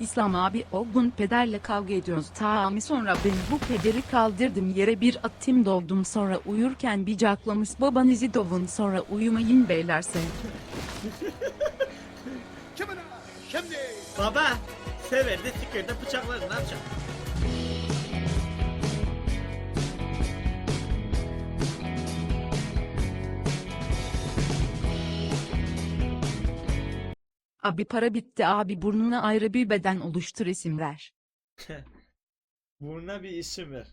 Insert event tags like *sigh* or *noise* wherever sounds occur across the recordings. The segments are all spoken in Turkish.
İslam abi o gün pederle kavga ediyoruz. Tamam sonra ben bu pederi kaldırdım yere bir attım doldum sonra uyurken bir caklamış babanızı dovun. Sonra uyumayın beyler sen. Baba severdi tükürdü bıçakları ne Abi para bitti abi burnuna ayrı bir beden oluştur isim ver. *laughs* Burnuna bir isim ver.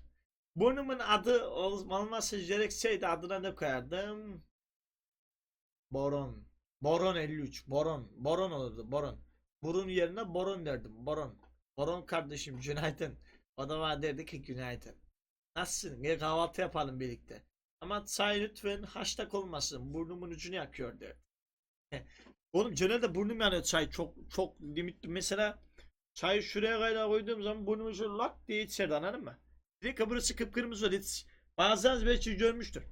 Burnumun adı ol- olması gerekseydi adına ne koyardım? Boron. Boron 53. Boron. Boron olurdu. Boron. Burun yerine boron derdim. Boron. Boron kardeşim günaydın. O da bana derdi ki günaydın. Nasılsın? Gel kahvaltı yapalım birlikte. Ama çay lütfen haştak olmasın. Burnumun ucunu yakıyor derdi. Oğlum genelde burnum yanıyor çay çok çok limitli. Mesela çayı şuraya kaynağı koyduğum zaman burnumu şöyle lak diye içeride anladın mı? Bir de burası kıpkırmızı. Hiç- Bazen belki görmüştür.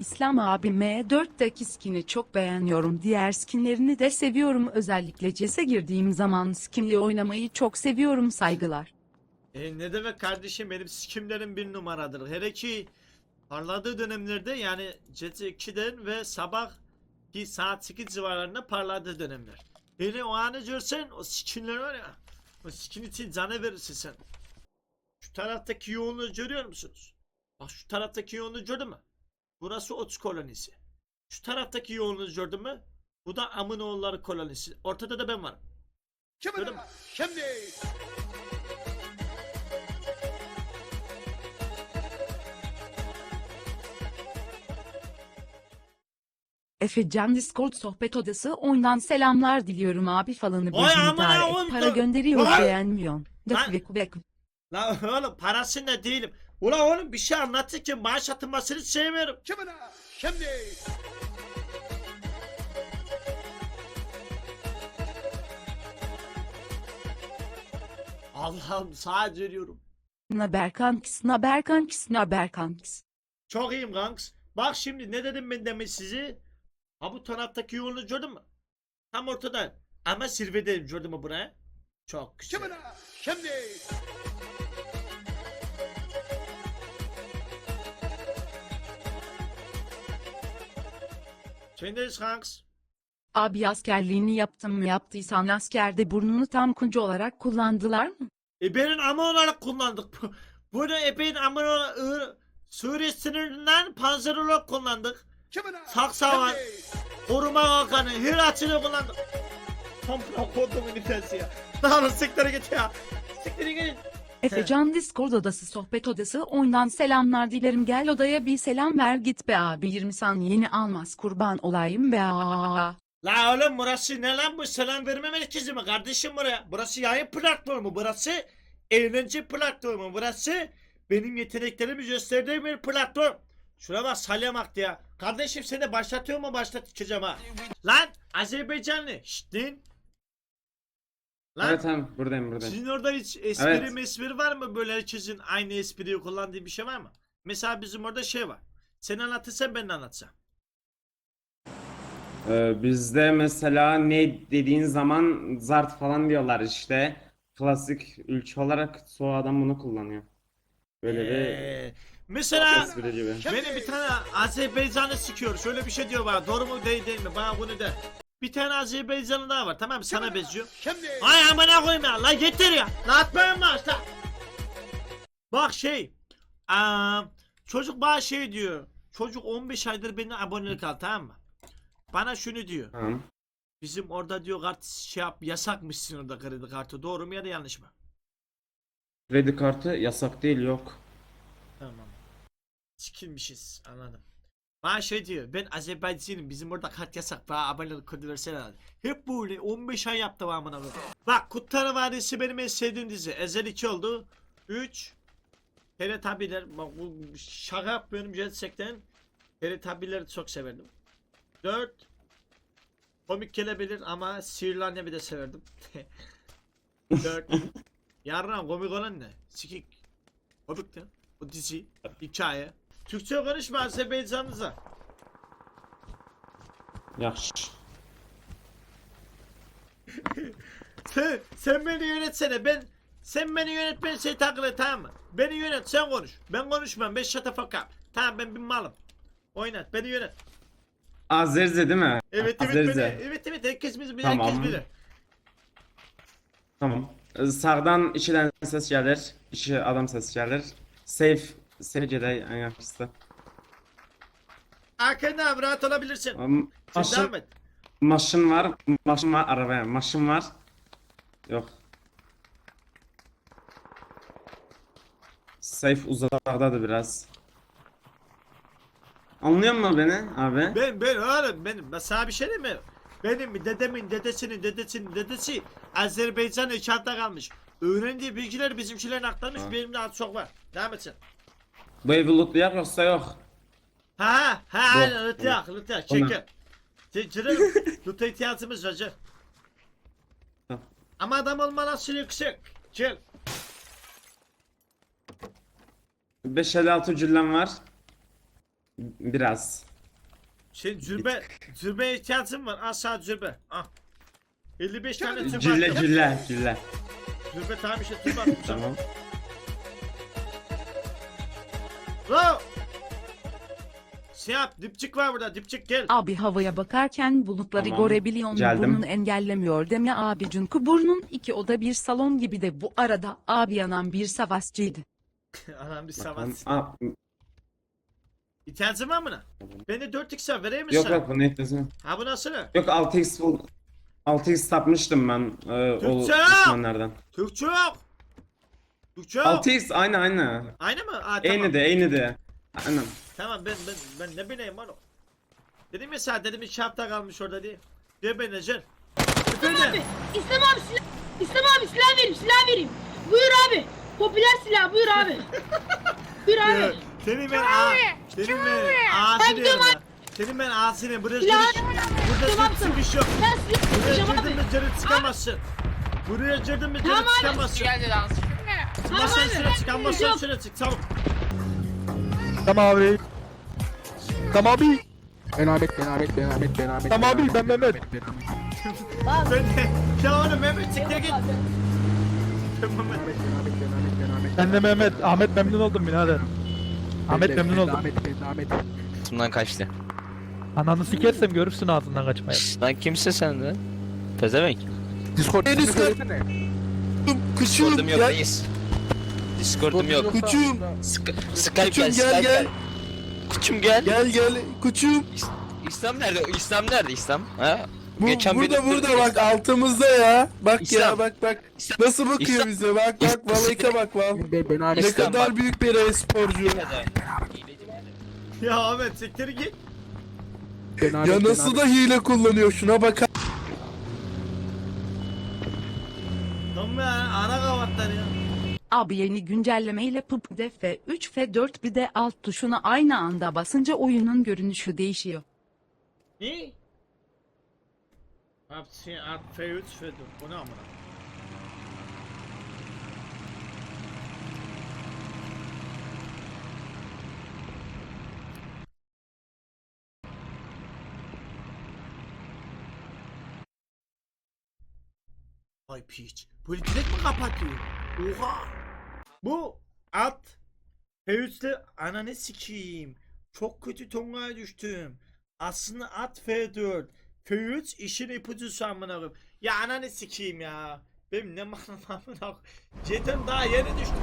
İslam abi M4'teki skin'i çok beğeniyorum. Diğer skinlerini de seviyorum. Özellikle CS'e girdiğim zaman skinli oynamayı çok seviyorum saygılar. E ne demek kardeşim benim sikimlerim bir numaradır. Hele ki parladığı dönemlerde yani CT2'den ve sabah ki saat 8 civarlarında parladığı dönemler. Hele o anı görsen o skinler var ya o skin için canı verirsin sen. Şu taraftaki yoğunluğu görüyor musunuz? Bak şu taraftaki yoğunluğu gördün mü? Burası ot kolonisi. Şu taraftaki yoğunluğu gördün mü? Bu da Amınoğulları kolonisi. Ortada da ben varım. Canım. Şimdi. Efecan Discord sohbet odası ondan selamlar diliyorum abi falanı bizim amına oğlum Para gönderiyor Vay! beğenmiyorsun. Lan! Dök vek vek. La oğlum parasında değilim. Ula oğlum bir şey anlatırken maaş atılmasını sevmiyorum. Kimine? Şimdi. Allah'ım sadece veriyorum. Naberkanks, naberkanks, naberkanks. Çok iyiyim kanks. Bak şimdi ne dedim ben demin sizi? Ha bu taraftaki yoğunluğu gördün mü? Tam ortada. Ama zirvedeyim gördün mü buraya? Çok güzel. Kimine? Şimdi. Sendeyiz kanks. Abi askerliğini yaptım mı yaptıysan askerde burnunu tam kuncu olarak kullandılar mı? Ebe'nin ama olarak kullandık. Bu- *laughs* Bunu Ebe'nin ama olarak Suriye sınırından panzer olarak kullandık. Saksa var. Koruma kalkanı Hiraçını kullandık. Tam kodum ünitesi ya. Olur siktir git ya. Siktir git. Efecan Discord odası sohbet odası ondan selamlar dilerim gel odaya bir selam ver git be abi 20 saniyeni almaz kurban olayım be aa. La oğlum burası ne lan bu selam verme merkezi mi kardeşim buraya? Burası yayın platformu burası eğlence platformu burası benim yeteneklerimi gösterdiğim bir platform. Şuna bak salyamak ya. Kardeşim seni başlatıyor mu başlatacağım ha. Lan Azerbaycanlı şşt lan. Lan Evet tamam buradayım buradayım. sizin orada hiç espri Evet. mespri var mı böyle herkesin aynı espriyi kullandığı bir şey var mı? Mesela bizim orada şey var. Sen anlatırsan ben de anlatsam. Ee, bizde mesela ne dediğin zaman zart falan diyorlar işte. Klasik ülke olarak çoğu adam bunu kullanıyor. Böyle bir Ee, mesela espri gibi. Beni bir tane Azerbaycanlı sikiyor. Şöyle bir şey diyor bana. Doğru mu değil değil mi? Bana bunu de. Bir tane Azerbaycanlı daha var. Tamam mı? Sana benziyor. Şimdi. Ay amına koyayım ya. La getir ya. La atmayın başta. Bak şey. Aa, çocuk bana şey diyor. Çocuk 15 aydır benim abonelik al tamam mı? Bana şunu diyor. Tamam. Bizim orada diyor kart şey yap yasakmışsın orada kredi kartı. Doğru mu ya da yanlış mı? Kredi kartı yasak değil yok. Sikilmişiz anladım. Bana şey diyor ben Azerbaycan'ım bizim orada kart yasak bana abonelik kodu versene abi. Hep böyle 15 ay yaptım amına koyayım. Bak Kurtlar Vadisi benim en sevdiğim dizi. Ezel 2 oldu. 3 Teletabiler bak bu şaka yapmıyorum gerçekten. Teletabileri çok severdim. 4 Komik gelebilir ama sihirli annemi de severdim. *laughs* 4 Yarın komik olan ne? Sikik. Komikti. Bu dizi. Hikaye. Türkçe konuşma Azerbaycanlıza. Yaxşı. *laughs* Sen, sen beni yönetsene ben sen beni yönet ben şey takıl et tamam mı? Beni yönet sen konuş. Ben konuşmam ben shut the fuck up. Tamam ben bir malım. Oynat beni yönet. Azerze değil mi? Evet evet Azerze. beni. Evet evet herkes bilir bilir Tamam. herkes bilir. Tamam. Sağdan içiden ses gelir. İçi adam ses gelir. Safe. Sevgide ayakçısı. Arkanda abi rahat olabilirsin. Devam Maşın, et. maşın var. Maşın var arabaya. Maşın var. Yok. Safe uzaktadır biraz. Anlıyor musun beni abi? Ben ben oğlum benim ben sana bir şey diyeyim mi? Benim dedemin dedesinin dedesinin dedesi Azerbaycan içeride kalmış. Öğrendiği bilgiler bizimkilerin aktarmış Ha. benim de az çok var. Devam et sen. Bu evi lootlayak yoksa yok. Ha ha aynen lütfen lütfen Ona. çekin. Canım loot'a ihtiyacımız var canım. Ha. Ama adam olmadan süre yüksek. Gel. 556 cüllem var. Biraz. Şey zürbe zürbe ihtiyacım var aşağı zürbe. Ah. 55 tane zürbe Cülle attım. cülle cülle. Zürbe tamam işte attım. Tamam. Bravo. Şey yap dipçik var burada dipçik gel. Abi havaya bakarken bulutları Tamam, görebiliyor mu? geldim. Burnun engellemiyor deme abi çünkü burnun iki oda bir salon gibi de bu arada abi yanan bir savaşçıydı. *laughs* Anam bir Bakalım. savaş. Aa, İhtiyacın var mı lan? Ben de 4x vereyim mi yok sana? yok bunu ihtiyacım. Ha bu nasıl? Yok 6x bul 6x tapmıştım ben e, o Türkçe! düşmanlardan. Türkçe yok. Yok. 6x aynı aynı. Aynı mı? Aa, tamam. Aynı de aynı de. Aynen. Tamam ben ben ben ne bileyim oğlum. Dedim ya sana dedim iki hafta kalmış orada diye. Diyor ben Ecel. İslam abi, İslam abi silah, İslam abi silah vereyim, silah vereyim. Buyur abi. Popüler silah, buyur abi. *laughs* buyur abi. Senin ben a senin ben Ben yerim gidiyorum ha. Senin ben ağzını buraya Silah- giriş. Burada çıkış yok. Ben silah Buraya girdin mi canı çıkamazsın. Buraya girdin mi canı çıkamazsın. Tamam Masan abi. şuraya çık, Yok. şuraya çık, çabuk. Tamam abi. Tamam abi. Ben Ahmet, ben Ahmet, ben Ahmet, ben Ahmet. Tamam abi, ben Mehmet. Ahmet, Ben de, ya oğlum Mehmet çık gel git. Mehmet. ben de Mehmet. Ahmet memnun oldum birader. Ahmet memnun oldum. Ahmet, Ahmet. Bundan kaçtı. Ananı sikersem görürsün ağzından kaçmayı. Lan kimsin sen de? Pezevenk. Discord. Discord'um yok reis. Discord'um yok. Kuçum, Sk- Skype Kuçum, gel, gel, Skype gel. gel. Kuçum gel. gel gel, kuçum. İslam nerede? İslam nerede İslam? Ha? Bu, Geçen burada burada bak İslam. altımızda ya. Bak ya İslam. bak bak. İslam. Nasıl bakıyor İslam. bize bak bak Valayka bak val. Ne İslam kadar bak. büyük bir e-sporcu. Ya Ahmet siktir git. Ya nasıl da hile kullanıyor şuna bak. Abi yeni güncellemeyle PUBG F3 F4 bir de alt tuşuna aynı anda basınca oyunun görünüşü değişiyor. Ne? Hapsi at F3 F4. Bu ne amına? Ay piç. Böyle direkt mi kapatıyor? Oha. Bu at F3'te ananı sikeyim. Çok kötü tongaya düştüm. Aslında at F4. F3 işin ipucusu amına koyayım. Ya ananı sikeyim ya. Benim ne manam amına koyayım. Jeton daha yeni düştü.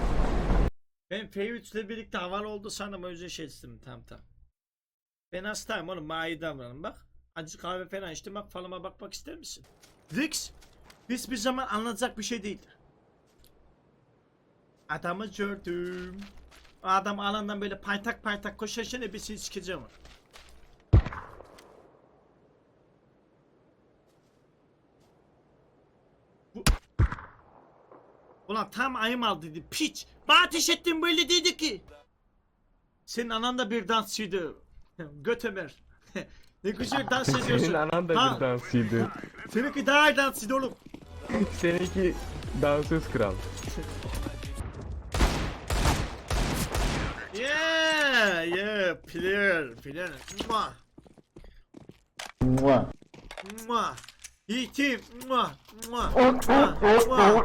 Ben F3 ile birlikte havalı oldu sandım o yüzden şey istedim tamam tamam. Ben hastayım oğlum iyi davranın bak. Acı kahve falan içtim bak falıma bakmak ister misin? Rix hiçbir zaman anlatacak bir şey değildir. Adamı gördüm. Adam alandan böyle paytak paytak koşarken hepsini sikeceğim. onu. Bu... Ulan tam ayım al dedi piç. Bana ateş ettin böyle dedi ki. Senin anan da bir dansçıydı. *laughs* Götemer. *laughs* ne güzel dans ediyorsun. Senin anan da Ha. bir dansçıydı. Seninki daha iyi dansçıydı oğlum. Seninki dansöz kral. *laughs* player, player, player. Mwah. Mwah. Mwah. İyi ki. Mwah. Mwah. Mwah. Mwah.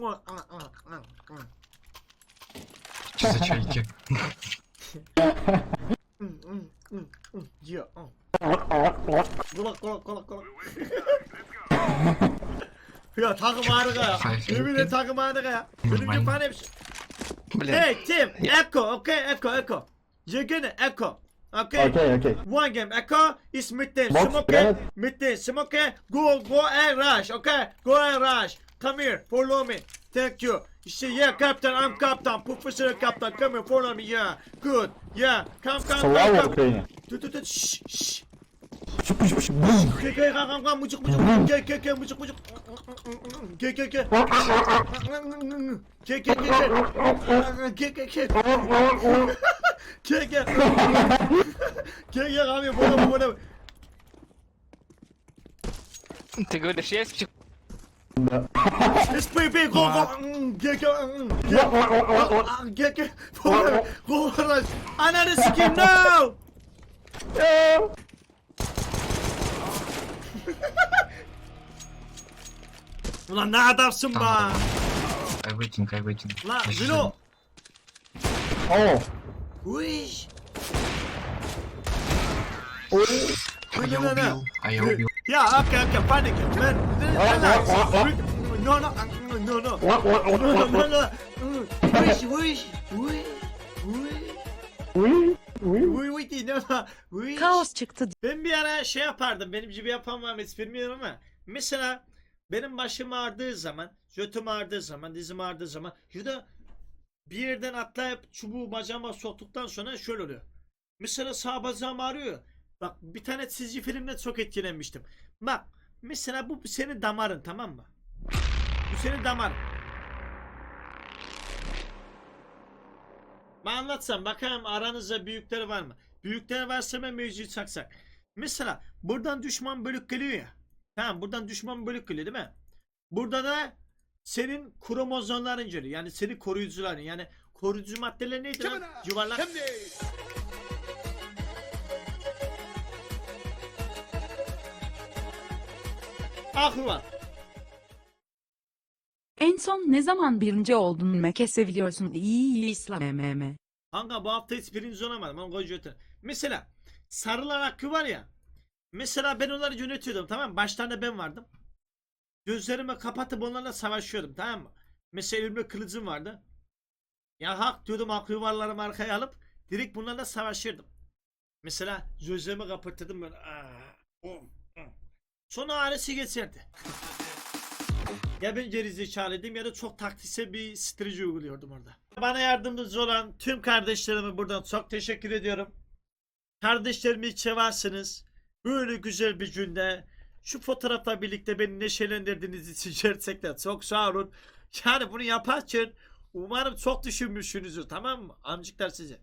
Mwah. Mwah. Çize Ya takım harika ya. Yeminle takım harika ya. Benim gibi. Şey- hey Tim, Echo, okay, Echo, Echo. You're gonna Echo. Okay. Okay, okay. One game, Echo is midday, Box, smoke, granite. midday, smoke, go, go and rush, okay? Go and rush. Come here, follow me. Thank you. İşte yeah, captain, I'm captain. Professional captain, come here, follow me, yeah. Good, yeah. Come, come, come, come. Ukraine. Tut, tut, tut, şşş, şşş. Gel, gel, gel, gel, gel, mucuk, mucuk. Gel, gel, gel, mucuk, mucuk. Gel, gel, gel. Gel, gel, gel, gel. Gel, gel, gel Gel, gel. *laughs* Gel, gel, abi, bana, bana. Ты говоришь, я из Let's play big, go, go. Gel, gel. Gel, gel, gel. Go, *laughs* go, go. Ananı sikeyim, no! *laughs* Ulan ne adamsın be! I waiting, I waiting. Lan Zilo! Oh. Uiş. Ayağı ee, no, no. Ayağı Yeah, okay, okay, panic, man. No, no, no, no. No, no, no. Uiş, uiş. Uiş. Uiş. Uy uy değil ama uy. Kaos çıktı. Ben bir ara şey yapardım. Benim gibi yapan var mı hiç bilmiyorum ama. Mesela benim başım ağrıdığı zaman, götüm ağrıdığı zaman, dizim ağrıdığı zaman. Şurada bir yerden atlayıp çubuğu bacağıma soktuktan sonra şöyle oluyor. Mesela sağ bacağım ağrıyor. Bak bir tane çizgi filmde çok etkilenmiştim. Bak mesela bu senin damarın tamam mı? Bu senin damarın. Ben anlatsam bakalım aranızda büyükleri var mı? Büyükleri varsa ben mevzuyu çaksak. Mesela buradan düşman bölük geliyor ya. Tamam buradan düşman bölük geliyor değil mi? Burada da senin kromozomların geliyor. Yani senin koruyucuların. Yani koruyucu maddeler neydi lan? Yuvarlak. Şimdi. Aklı var. En son ne zaman birinci oldun Meke seviliyorsun iyi İslam MM. Kanka bu hafta hiç birinci olamadım. Ama koy götür. Mesela sarılar hakkı var ya. Mesela ben onları yönetiyordum tamam mı? Başlarında ben vardım. Gözlerimi kapatıp onlarla savaşıyordum tamam mı? Mesela elimde kılıcım vardı. Ya hak diyordum hak yuvarlarımı arkaya alıp direkt bunlarla savaşırdım. Mesela gözlerimi kapatırdım böyle. Aa, bum, bum. Sonra ağrısı geçerdi. ya ben gerizekalıydım ya da çok taktiksel bir strateji uyguluyordum orada. Bana yardımcı olan tüm kardeşlerime buradan çok teşekkür ediyorum. Kardeşlerimi hiç seversiniz. Böyle güzel bir günde şu fotoğrafla birlikte beni neşelendirdiğiniz için *laughs* gerçekten çok sağ olun. Yani bunu yaparken umarım çok düşünmüşsünüzdür tamam mı? Amcıklar size.